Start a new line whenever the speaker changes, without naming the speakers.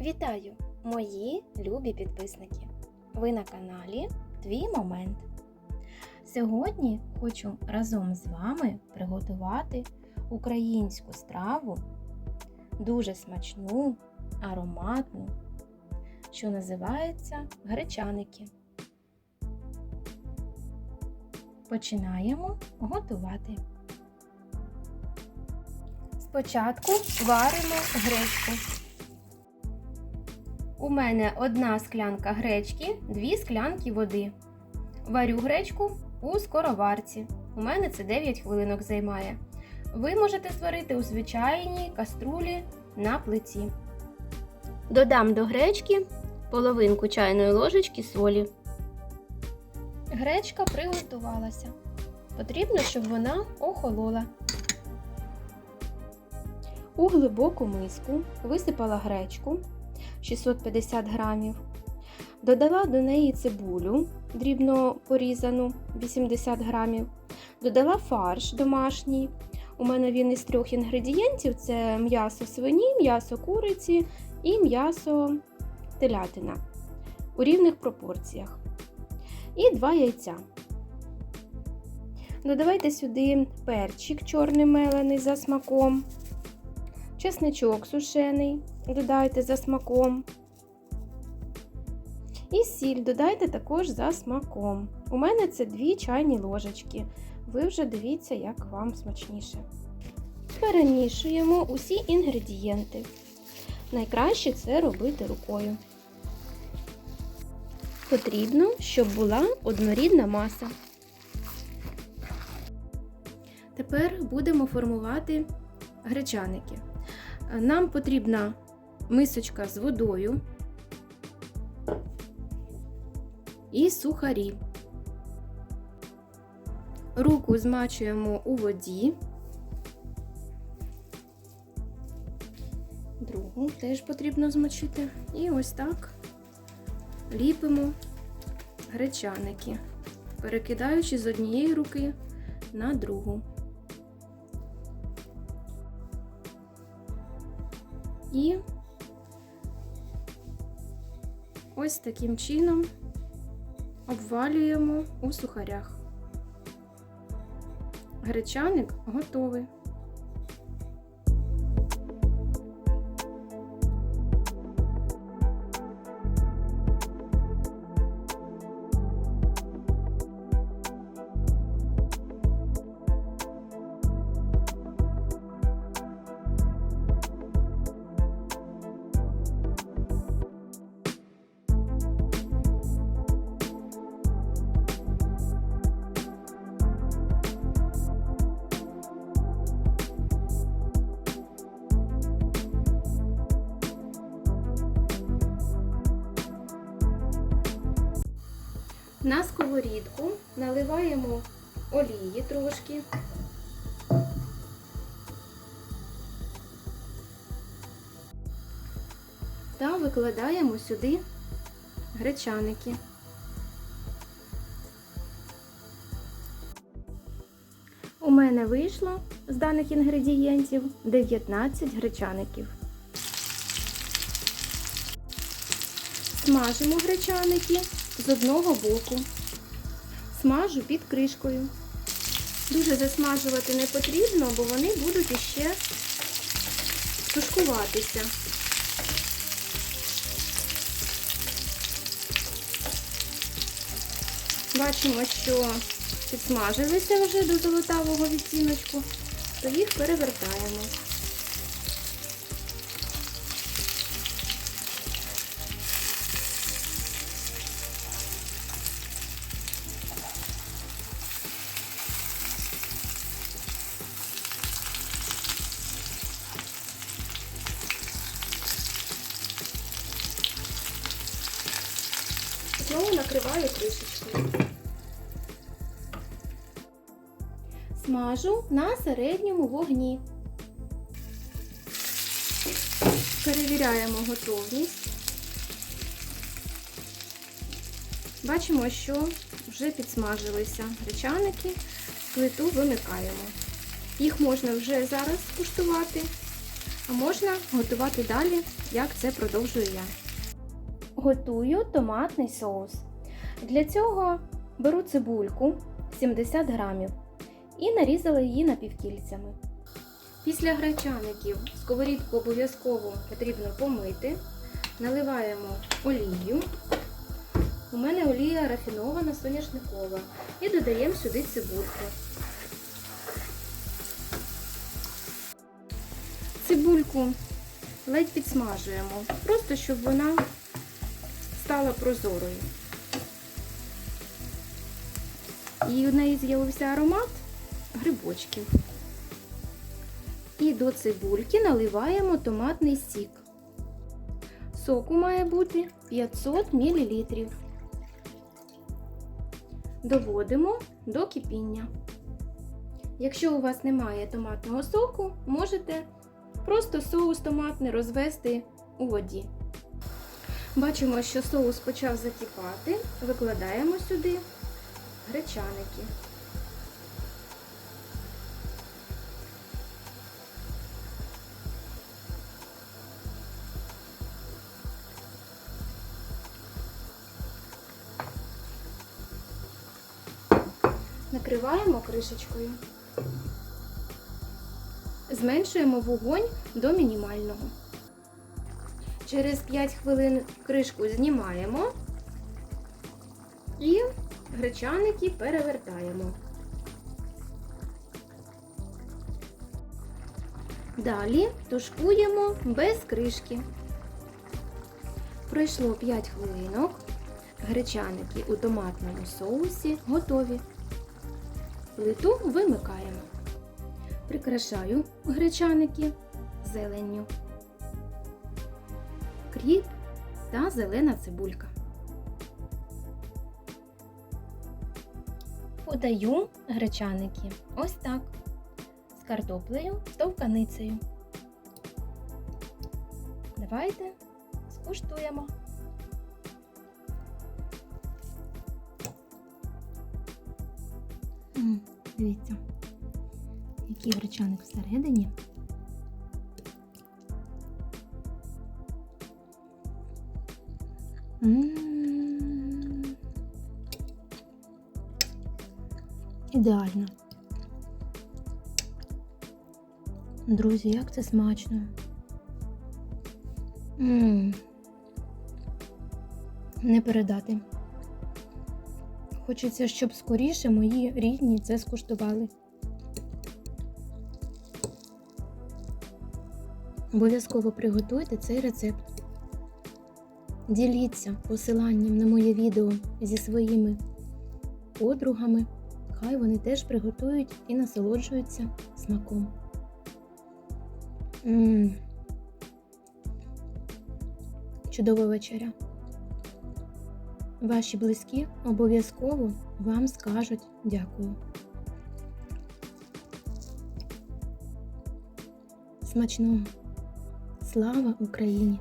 Вітаю, мої любі підписники! Ви на каналі Твій Момент. Сьогодні хочу разом з вами приготувати українську страву, дуже смачну, ароматну, що називається гречаники. Починаємо готувати. Спочатку варимо гречку. У мене одна склянка гречки, дві склянки води. Варю гречку у скороварці. У мене це 9 хвилинок займає. Ви можете зварити у звичайній каструлі на плиті. Додам до гречки половинку чайної ложечки солі. Гречка приготувалася. Потрібно, щоб вона охолола. У глибоку миску висипала гречку 650 грамів. Додала до неї цибулю дрібно порізану 80 грамів. Додала фарш домашній. У мене він із трьох інгредієнтів: це м'ясо свині, м'ясо куриці і м'ясо телятина у рівних пропорціях. І два яйця. Додавайте сюди перчик чорний мелений за смаком, чесничок сушений, додайте за смаком. І сіль додайте також за смаком. У мене це 2 чайні ложечки. Ви вже дивіться, як вам смачніше. Перемішуємо усі інгредієнти. Найкраще це робити рукою. Потрібно, щоб була однорідна маса. Тепер будемо формувати гречаники. Нам потрібна мисочка з водою і сухарі. Руку змачуємо у воді. Другу теж потрібно змочити. І ось так ліпимо гречаники, перекидаючи з однієї руки на другу. І ось таким чином обвалюємо у сухарях. Гречаник готовий. На сковорідку наливаємо олії трошки. Та викладаємо сюди гречаники. У мене вийшло з даних інгредієнтів 19 гречаників. Смажимо гречаники з одного боку. Смажу під кришкою. Дуже засмажувати не потрібно, бо вони будуть іще тушкуватися. Бачимо, що підсмажилися вже до золотавого відтіночку, то їх перевертаємо. Знову накриваю кришечкою. Смажу на середньому вогні. Перевіряємо готовність. Бачимо, що вже підсмажилися гречаники, плиту вимикаємо. Їх можна вже зараз куштувати, А можна готувати далі, як це продовжую я. Готую томатний соус. Для цього беру цибульку 70 грамів і нарізала її напівкільцями. Після гречаників сковорідку обов'язково потрібно помити. Наливаємо олію. У мене олія рафінована соняшникова. І додаємо сюди цибульку. Цибульку ледь підсмажуємо, просто щоб вона стала прозорою. І у неї з'явився аромат грибочків. І до цибульки наливаємо томатний сік. Соку має бути 500 мл. Доводимо до кипіння. Якщо у вас немає томатного соку, можете просто соус томатний розвести у воді. Бачимо, що соус почав закипати, викладаємо сюди гречаники. Накриваємо кришечкою. Зменшуємо вогонь до мінімального. Через 5 хвилин кришку знімаємо і гречаники перевертаємо. Далі тушкуємо без кришки. Пройшло 5 хвилинок. Гречаники у томатному соусі готові. Плиту вимикаємо. Прикрашаю гречаники зеленню, кріп та зелена цибулька. Подаю гречаники ось так. З картоплею товканицею. Давайте скуштуємо. Дивіться, який гречаник всередині. Ідеально. Друзі, як це смачно. М. Не передати. Хочеться, щоб скоріше мої рідні це скуштували. Обов'язково приготуйте цей рецепт. Діліться посиланням на моє відео зі своїми подругами. Хай вони теж приготують і насолоджуються смаком. М. Чудова вечеря. Ваші близькі обов'язково вам скажуть дякую. Смачного! Слава Україні!